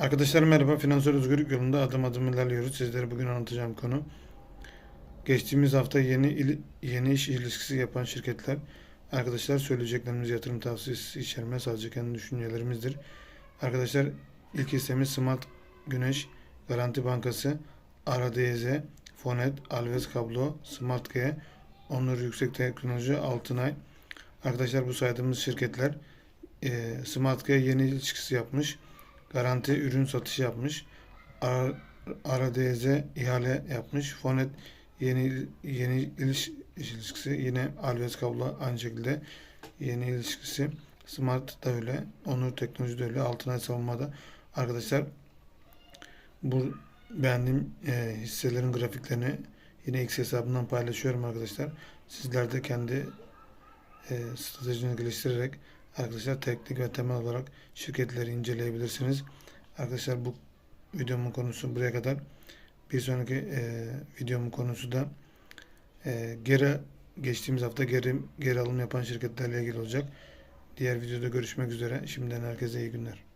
Arkadaşlar merhaba. Finansal özgürlük yolunda adım adım ilerliyoruz. Sizlere bugün anlatacağım konu. Geçtiğimiz hafta yeni il- yeni iş ilişkisi yapan şirketler arkadaşlar söyleyeceklerimiz yatırım tavsiyesi içermez. Sadece kendi düşüncelerimizdir. Arkadaşlar ilk hissemiz Smart Güneş Garanti Bankası, Ara DZ, Fonet, Alves Kablo, Smart G, Onur Yüksek Teknoloji, Altınay. Arkadaşlar bu saydığımız şirketler e, Smart G yeni ilişkisi yapmış garanti ürün satışı yapmış. Ara, Ara DZ ihale yapmış. Fonet yeni yeni iliş, ilişkisi yine Alves kablo aynı şekilde yeni ilişkisi. Smart da öyle. Onur Teknoloji de öyle. Altınay savunmada. Arkadaşlar bu beğendiğim e, hisselerin grafiklerini yine X hesabından paylaşıyorum arkadaşlar. Sizler de kendi e, stratejini geliştirerek arkadaşlar teknik ve temel olarak şirketleri inceleyebilirsiniz. Arkadaşlar bu videomun konusu buraya kadar. Bir sonraki e, videomun konusu da e, geri geçtiğimiz hafta geri geri alım yapan şirketlerle ilgili olacak. Diğer videoda görüşmek üzere. Şimdiden herkese iyi günler.